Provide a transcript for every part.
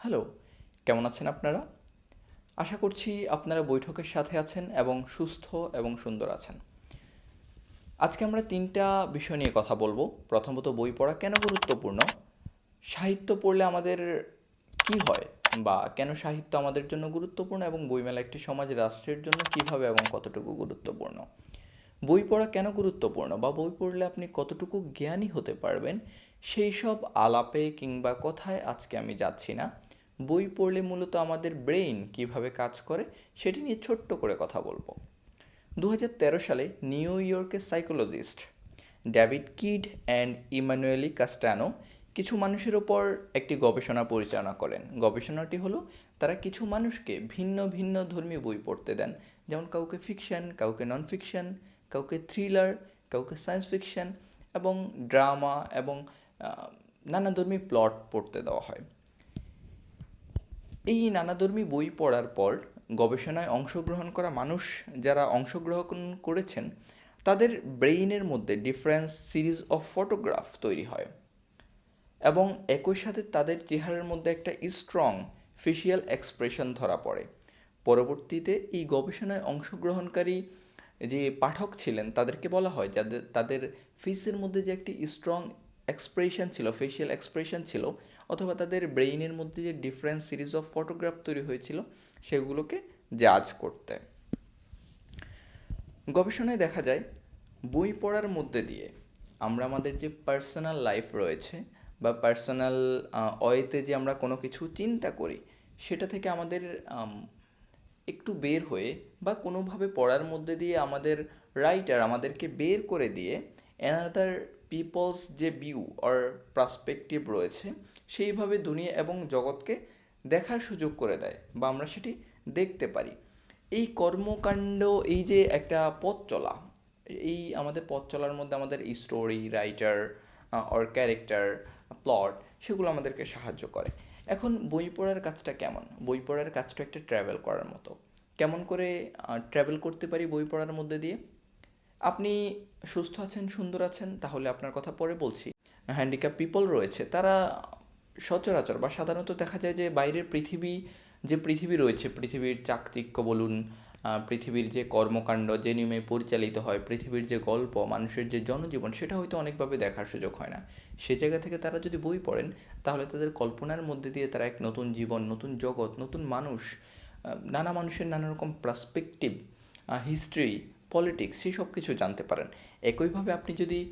Hello, কেমন আছেন আপনারা? আশা করছি আপনারা বৈঠকের সাথে আছেন এবং সুস্থ এবং সুন্দর আছেন। আজকে আমরা তিনটা বিষয় নিয়ে কথা বলব। প্রথমত বই পড়া কেন গুরুত্বপূর্ণ? সাহিত্য পড়লে আমাদের কি হয় বা কেন সাহিত্য আমাদের জন্য গুরুত্বপূর্ণ এবং বইমেলা একটি সমাজ রাষ্ট্রের জন্য কীভাবে এবং কতটুকু গুরুত্বপূর্ণ? বই পড়া কেন গুরুত্বপূর্ণ বা বই পড়লে আপনি কতটুকু জ্ঞানী হতে পারবেন সেই সব আলাপে কিংবা কথায় আজকে আমি যাচ্ছি না। বই পড়লে মূলত আমাদের ব্রেইন কীভাবে কাজ করে সেটি নিয়ে ছোট্ট করে কথা বলব। দু হাজার তেরো সালে নিউ ইয়র্কের psychologist David Kidd and Emanuele Castano কিছু মানুষের ওপর একটি গবেষণা পরিচালনা করেন। গবেষণাটি হলো, তারা কিছু মানুষকে ভিন্ন ভিন্ন ধর্মী বই পড়তে দেন। যেমন কাউকে ফিকশন কাউকে নন ফিকশন কাউকে থ্রিলার কাউকে সায়েন্স ফিকশন এবং ড্রামা এবং আহ, নানা ধর্মী প্লট পড়তে দেওয়া হয়। এই নানাধর্মী বই পড়ার পর গবেষণায় অংশগ্রহণ করা মানুষ যারা অংশগ্রহণ করেছেন তাদের ব্রেইনের মধ্যে ডিফারেন্স সিরিজ অফ ফটোগ্রাফ তৈরি হয় এবং একই সাথে তাদের চেহারার মধ্যে একটা স্ট্রং ফেশিয়াল এক্সপ্রেশন ধরা পড়ে। পরবর্তীতে এই গবেষণায় অংশগ্রহণকারী যে পাঠক ছিলেন তাদেরকে বলা হয় যাদের তাদের ফেসের মধ্যে যে একটি স্ট্রং এক্সপ্রেশন ছিল ফেশিয়াল এক্সপ্রেশন ছিল, অথবা তাদের ব্রেইনের মধ্যে যে ডিফারেন্ট সিরিজ অফ ফটোগ্রাফ তৈরি হয়েছিল, সেগুলোকে জাজ করতে। গবেষণায় দেখা যায়, বই পড়ার মধ্যে দিয়ে আমরা আমাদের যে পার্সোনাল লাইফ রয়েছে, বা পার্সোনাল ওয়েতে যে আমরা কোনো কিছু চিন্তা করি, সেটা থেকে আমাদের একটু বের হয়ে বা কোনোভাবে পড়ার মধ্যে দিয়ে আমাদের রাইটার আমাদেরকে বের করে দিয়ে অ্যানাদার পিপলস যে ভিউ অর পার্সপেক্টিভ রয়েছে, সেইভাবে দুনিয়া এবং জগৎকে দেখার সুযোগ করে দেয় বা আমরা সেটি দেখতে পারি। এই কর্মকাণ্ড, এই যে একটা পথ চলা, এই আমাদের পথ চলার মধ্যে আমাদের story writer or character plot সেগুলো আমাদেরকে সাহায্য করে। এখন বই পড়ার কাজটা কেমন? বই পড়ার কাজটা একটা ট্রাভেল করার মতো। কেমন করে ট্রাভেল করতে পারি বই পড়ার মধ্যে দিয়ে? আপনি সুস্থ আছেন, সুন্দর আছেন, তাহলে আপনার কথা পরে বলছি। হ্যান্ডিক্যাপ পিপল রয়েছে, তারা সচরাচর বা সাধারণত দেখা যায় যে বাইরের পৃথিবী, যে পৃথিবী রয়েছে, পৃথিবীর চাকচিক্য বলুন পৃথিবীর যে কর্মকাণ্ড, যে নিয়মে পরিচালিত হয়, পৃথিবীর যে গল্প, মানুষের যে জনজীবন, সেটা হয়তো অনেকভাবে দেখার সুযোগ হয় না। সে জায়গা থেকে তারা যদি বই পড়েন, তাহলে তাদের কল্পনার মধ্যে দিয়ে তারা এক নতুন জীবন, নতুন জগৎ, নতুন মানুষ নানা মানুষের নানা রকম পার্সপেক্টিভ হিস্ট্রি পলিটিক্স সেই সব কিছু জানতে পারেন। একইভাবে আপনি যদি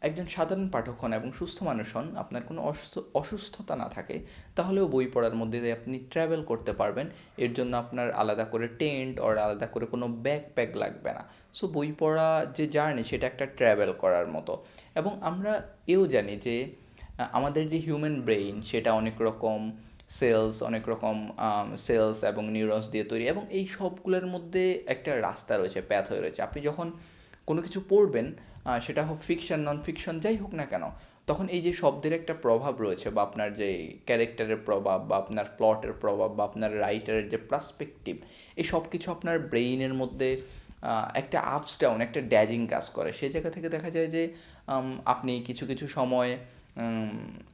একজন সাধারণ পাঠক হন এবং সুস্থ মানুষ হন, আপনার কোনো অসুস্থ- অসুস্থতা না থাকে, তাহলেও বই পড়ার মধ্যে দিয়ে আপনি ট্রাভেল করতে পারবেন। এর জন্য আপনার আলাদা করে টেন্ট ওর আলাদা করে কোনো ব্যাকপ্যাক লাগবে না। সো বই পড়া যে জার্নি সেটা একটা ট্রাভেল করার মতো। এবং আমরা এও জানি যে আমাদের যে হিউম্যান ব্রেইন সেটা অনেক রকম সেলস অনেক রকম সেলস এবং নিউরনস দিয়ে তৈরি এবং এই সবগুলোর মধ্যে একটা রাস্তা রয়েছে প্যাথ হয়ে রয়েছে। আপনি যখন কোনো কিছু পড়বেন সেটা হোক ফিকশন নন ফিকশন যাই হোক না কেন, তখন এই যে শব্দের একটা প্রভাব রয়েছে বা আপনার যে ক্যারেক্টারের প্রভাব বা আপনার প্লটের প্রভাব বা আপনার রাইটারের যে পার্সপেক্টিভ এই সব কিছু আপনার ব্রেইনের মধ্যে একটা আপস ডাউন একটা ড্যাজিং কাজ করে। সেই জায়গা থেকে দেখা যায় যে আপনি কিছু কিছু সময়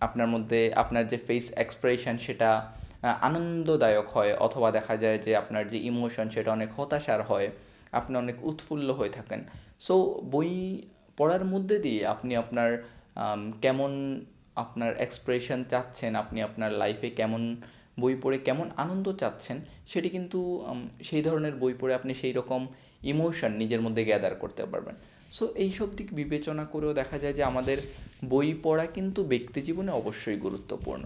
আপনার মধ্যে আপনার যে ফেস এক্সপ্রেশন সেটা আনন্দদায়ক হয়, অথবা দেখা যায় যে আপনার যে ইমোশন সেটা অনেক হতাশার হয়, আপনি অনেক উৎফুল্ল হয়ে থাকেন। সো বই পড়ার মধ্যে দিয়ে আপনি আপনার কেমন আপনার এক্সপ্রেশন চাচ্ছেন, আপনি আপনার লাইফে কেমন বই পড়ে কেমন আনন্দ চাচ্ছেন, সেটি কিন্তু সেই ধরনের বই পড়ে আপনি সেই রকম ইমোশন নিজের মধ্যে গ্যাদার করতে পারবেন। সো এইসব দিক বিবেচনা করেও দেখা যায় যে আমাদের বই পড়া কিন্তু ব্যক্তি জীবনে অবশ্যই গুরুত্বপূর্ণ।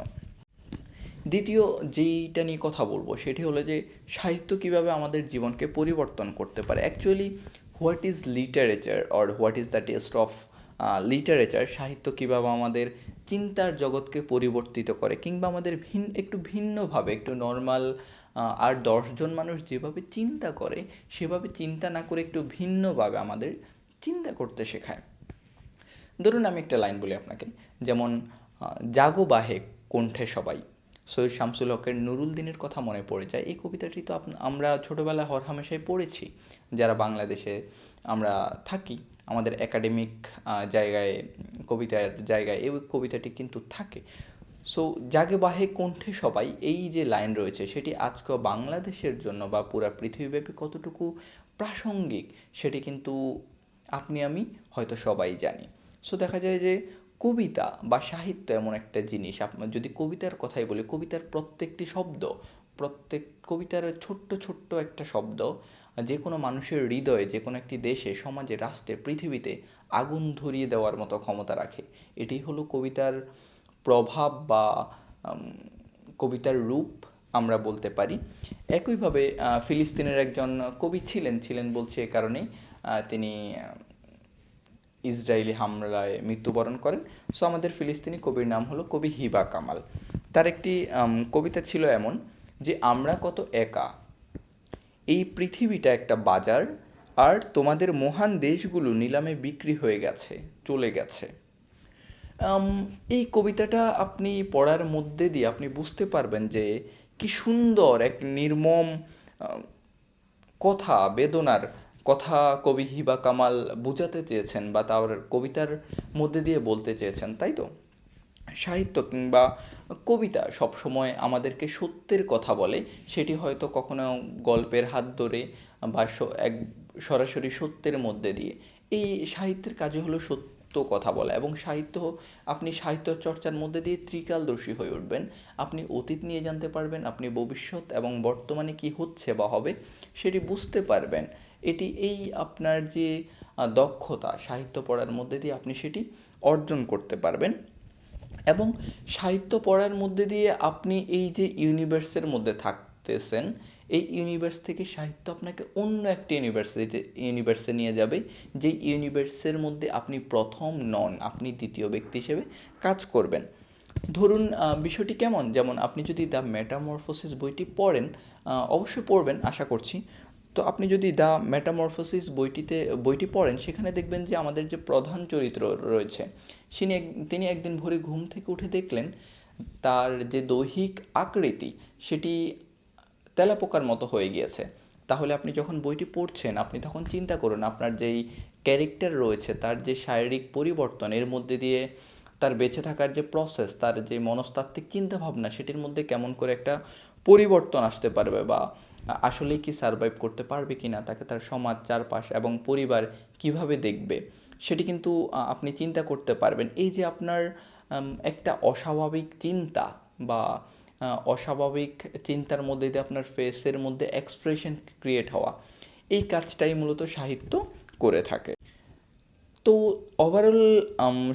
দ্বিতীয় যেইটা নিয়ে কথা বলব সেটি হলো যে সাহিত্য কীভাবে আমাদের জীবনকে পরিবর্তন করতে পারে। Actually what is literature or what is the taste of literature সাহিত্য কীভাবে আমাদের চিন্তার জগৎকে পরিবর্তিত করে কিংবা আমাদের ভিন্ন একটু ভিন্নভাবে, একটু নর্মাল আর দশজন মানুষ যেভাবে চিন্তা করে, সেভাবে চিন্তা না করে একটু ভিন্নভাবে আমাদের চিন্তা করতে শেখায়। ধরুন আমি একটা লাইন বলি আপনাকে, যেমন জাগো বাহে কণ্ঠে সবাই। সৈয়দ শামসুল হকের নুরুল দিনের কথা মনে পড়ে যায়। এই কবিতাটি তো আমরা ছোটোবেলায় হরহামেশাই পড়েছি। যারা বাংলাদেশে আমরা থাকি, আমাদের একাডেমিক জায়গায়, কবিতার জায়গায় এই কবিতাটি কিন্তু থাকে। সো, জাগে বাহে কণ্ঠে সবাই এই যে লাইন রয়েছে, সেটি আজকে বাংলাদেশের জন্য বা পুরা পৃথিবীব্যাপী কতটুকু প্রাসঙ্গিক, সেটি কিন্তু আপনি, আমি হয়তো সবাই জানি। সো দেখা যায় যে কবিতা বা সাহিত্য এমন একটা জিনিস আপনার যদি কবিতার কথাই বলি, কবিতার প্রত্যেকটি শব্দ, প্রত্যেক কবিতার ছোট্ট ছোট্ট একটা শব্দ, যে কোনো মানুষের হৃদয়ে, যে কোনো একটি দেশে, সমাজে, রাষ্ট্রে, পৃথিবীতে আগুন ধরিয়ে দেওয়ার মতো ক্ষমতা রাখে। এটি হলো কবিতার প্রভাব বা কবিতার রূপ আমরা বলতে পারি। একইভাবে ফিলিস্তিনের একজন কবি ছিলেন ছিলেন বলছি এ কারণেই। তিনি ইসরায়েলি হামলায় মৃত্যুবরণ করেন। সো আমাদের ফিলিস্তিনি কবির নাম হলো কবি হিবা কামাল। তার একটি কবিতা ছিল এমন যে, আমরা কত একা। এই পৃথিবীটা একটা বাজার, আর তোমাদের মহান দেশগুলো নিলামে বিক্রি হয়ে গেছে, চলে গেছে। এই কবিতাটা আপনি পড়ার মধ্যে দিয়ে আপনি বুঝতে পারবেন যে, কি সুন্দর এক নির্মম কথা, বেদনার কথা কবি হিবা কামাল বোঝাতে চেয়েছেন বা তার কবিতার মধ্যে দিয়ে বলতে চেয়েছেন, তাই তো? সাহিত্য কিংবা কবিতা সবসময় আমাদেরকে সত্যের কথা বলে, সেটি হয়তো কখনো গল্পের হাত ধরে বা এক সরাসরি সত্যের মধ্যে দিয়ে। এই সাহিত্যের কাজে হলো সত্য কথা বলা এবং সাহিত্য, আপনি সাহিত্য চর্চার মধ্যে দিয়ে ত্রিকালদর্শী হয়ে উঠবেন। আপনি অতীত নিয়ে জানতে পারবেন, আপনি ভবিষ্যৎ এবং বর্তমানে কি হচ্ছে বা হবে, সেটি বুঝতে পারবেন। এটি এই আপনার যে দক্ষতা, সাহিত্য পড়ার মধ্যে দিয়ে আপনি সেটি অর্জন করতে পারবেন। এবং সাহিত্য পড়ার মধ্যে দিয়ে আপনি এই যে ইউনিভার্সের মধ্যে থাকতেছেন, এই ইউনিভার্স থেকে সাহিত্য আপনাকে অন্য একটা ইউনিভার্সিটি ইউনিভার্সে নিয়ে যাবে, যে ইউনিভার্সের মধ্যে আপনি প্রথম নন, আপনি দ্বিতীয় ব্যক্তি হিসেবে কাজ করবেন। ধরুন বিষয়টি কেমন? যেমন আপনি যদি দ্য মেটামরফোসিস বইটি পড়েন অবশ্যই পড়বেন, আশা করছি। তো আপনি যদি দ্য মেটামরফোসিস বইটিতে, বইটি পড়েন, সেখানে দেখবেন যে আমাদের যে প্রধান চরিত্র রয়েছে তিনি তিনি একদিন ভোরে ঘুম থেকে উঠে দেখলেন তার যে দৈহিক আকৃতি, সেটি তেলাপোকার মতো হয়ে গিয়েছে। তাহলে আপনি যখন বইটি পড়ছেন, আপনি তখন চিন্তা করুন, আপনার যেই ক্যারেক্টার রয়েছে, তার যে শারীরিক পরিবর্তন, এর মধ্যে দিয়ে তার বেঁচে থাকার যে প্রসেস তার যে মনস্তাত্ত্বিক চিন্তাভাবনা, সেটির মধ্যে কেমন করে একটা পরিবর্তন আসতে পারবে বা আসলেই কি সারভাইভ করতে পারবে কি না তাকে তার সমাজ, চারপাশ এবং পরিবার কীভাবে দেখবে, সেটি কিন্তু আপনি চিন্তা করতে পারবেন। এই যে আপনার একটা অস্বাভাবিক চিন্তা বা অস্বাভাবিক চিন্তার মধ্যে দিয়ে আপনার ফেসের মধ্যে এক্সপ্রেশন ক্রিয়েট হওয়া, এই কাজটাই মূলত সাহিত্য করে থাকে। তো ওভারঅল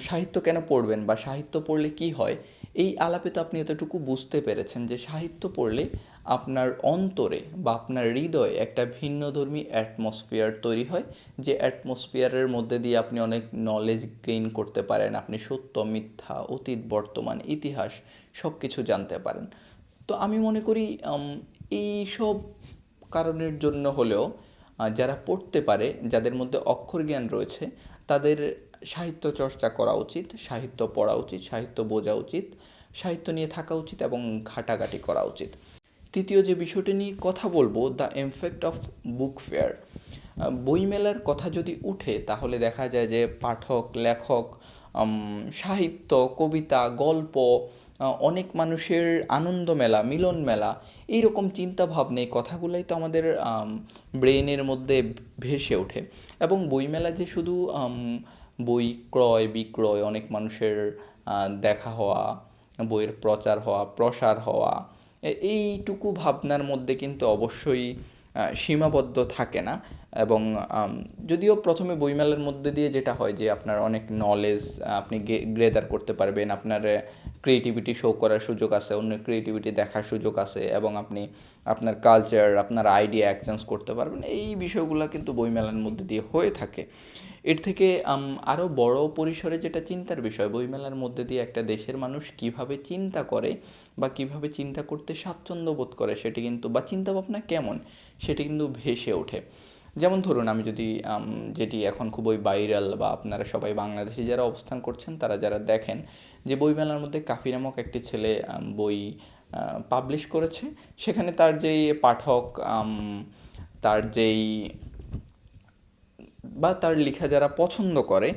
সাহিত্য কেন পড়বেন বা সাহিত্য পড়লে কি হয়? এই আলাপে তো আপনি এতটুকু বুঝতে পেরেছেন যে সাহিত্য পড়লে আপনার অন্তরে বা আপনার হৃদয়ে একটা ভিন্নধর্মী অ্যাটমসফিয়ার তৈরি হয়, যে অ্যাটমসফিয়ারের মধ্যে দিয়ে আপনি অনেক নলেজ গেইন করতে পারেন, আপনি সত্য, মিথ্যা, অতীত, বর্তমান, ইতিহাস সব কিছু জানতে পারেন। তো আমি মনে করি এই সব কারণের জন্য হলেও যারা পড়তে পারে, যাদের মধ্যে অক্ষর জ্ঞান রয়েছে, তাদের সাহিত্য চর্চা করা উচিত, সাহিত্য পড়া উচিত, সাহিত্য বোঝা উচিত, সাহিত্য নিয়ে থাকা উচিত এবং ঘাটাঘাটি করা উচিত। তৃতীয় যে বিষয়টি নিয়ে কথা বলব, the effect of book fair. বইমেলার কথা যদি উঠে, তাহলে দেখা যায় যে পাঠক, লেখক সাহিত্য, কবিতা, গল্প অনেক মানুষের আনন্দ মেলা, মিলন মেলা, এইরকম চিন্তা ভাবনা এই কথাগুলোই তো আমাদের ব্রেনের মধ্যে ভেসে ওঠে। এবং বইমেলা যে শুধু বই ক্রয়, বিক্রয়, অনেক মানুষের দেখা হওয়া, বইয়ের প্রচার হওয়া, প্রসার হওয়া এইটুকু ভাবনার মধ্যে কিন্তু অবশ্যই সীমাবদ্ধ থাকে না। এবং যদিও প্রথমে বইমেলার মধ্যে দিয়ে যেটা হয় যে আপনার অনেক নলেজ আপনি গ্রেদার করতে পারবেন, আপনার ক্রিয়েটিভিটি শো করার সুযোগ আছে অন্য ক্রিয়েটিভিটি দেখার সুযোগ আছে, এবং আপনি আপনার কালচার আপনার আইডিয়া এক্সচেঞ্জ করতে পারবেন। এই বিষয়গুলো কিন্তু বইমেলার মধ্যে দিয়ে হয়ে থাকে। এর থেকে আরও বড় পরিসরে যেটা চিন্তার বিষয়, বইমেলার মধ্যে দিয়ে একটা দেশের মানুষ কীভাবে চিন্তা করে বা কীভাবে চিন্তা করতে স্বাচ্ছন্দ্য বোধ করে সেটি কিন্তু, বা চিন্তা ভাবনা কেমন, সেটি কিন্তু ভেসে ওঠে। যেমন ধরুন, আমি যদি যেটি এখন খুবই ভাইরাল বা আপনারা সবাই বাংলাদেশে যারা অবস্থান করছেন, তারা যারা দেখেন যে বইমেলার মধ্যে কাফি নামক একটি ছেলে বই পাবলিশ করেছে। সেখানে তার যেই পাঠক তার যেই বা তার লেখা যারা পছন্দ করে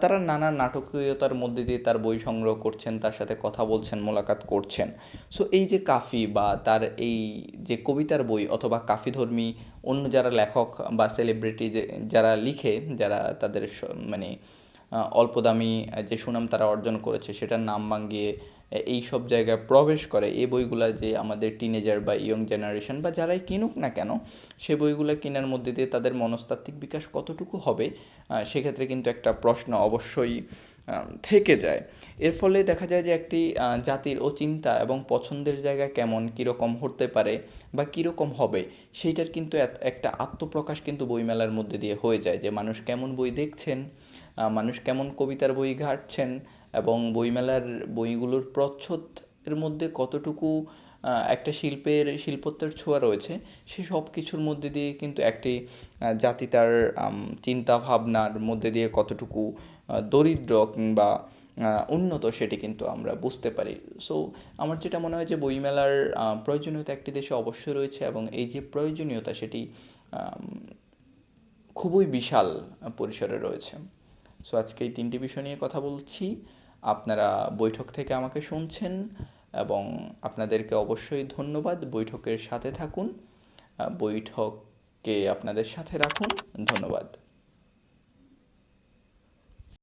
তারা নানা নাটকীয়তার মধ্যে দিয়ে তার বই সংগ্রহ করছেন, তার সাথে কথা বলছেন, মোলাকাত করছেন। সো এই যে কাফি বা তার এই যে কবিতার বই অথবা কাফিধর্মী অন্য যারা লেখক বা সেলিব্রিটি যে, যারা লিখে, যারা তাদের মানে অল্প দামি যে সুনাম তারা অর্জন করেছে, সেটার নাম ভাঙিয়ে এই সব জায়গায় প্রবেশ করে এই বইগুলা যে আমাদের টিনেজার বা ইয়ং জেনারেশন বা যারাই কিনুক না কেন, সে বইগুলো কেনার মধ্যে দিয়ে তাদের মনস্তাত্ত্বিক বিকাশ কতটুকু হবে সেক্ষেত্রে কিন্তু একটা প্রশ্ন অবশ্যই থেকে যায়। এর ফলে দেখা যায় যে একটি জাতির ও চিন্তা এবং পছন্দের জায়গা কেমন, কীরকম হতে পারে বা কীরকম হবে, সেইটার কিন্তু একটা আত্মপ্রকাশ কিন্তু বইমেলার মধ্যে দিয়ে হয়ে যায় যে মানুষ কেমন বই দেখছেন মানুষ কেমন কবিতার বই ঘাটছেন এবং বইমেলার বইগুলোর প্রচ্ছদ এর মধ্যে কতটুকু একটা শিল্পের, শিল্পত্বের ছোঁয়া রয়েছে, সে সব কিছুর মধ্যে দিয়ে কিন্তু একটি জাতি তার চিন্তা ভাবনার মধ্যে দিয়ে কতটুকু দরিদ্র কিংবা উন্নত সেটি কিন্তু আমরা বুঝতে পারি। সো আমার যেটা মনে হয় যে বইমেলার প্রয়োজনীয়তা একটি দেশে অবশ্যই রয়েছে এবং এই যে প্রয়োজনীয়তা সেটি খুবই বিশাল পরিসরে রয়েছে। সো আজকে এই তিনটি বিষয় নিয়ে কথা বলছি। আপনারা বৈঠক থেকে আমাকে শুনছেন এবং আপনাদেরকে অবশ্যই ধন্যবাদ। বৈঠকের সাথে থাকুন। বৈঠককে আপনাদের সাথে রাখুন। ধন্যবাদ।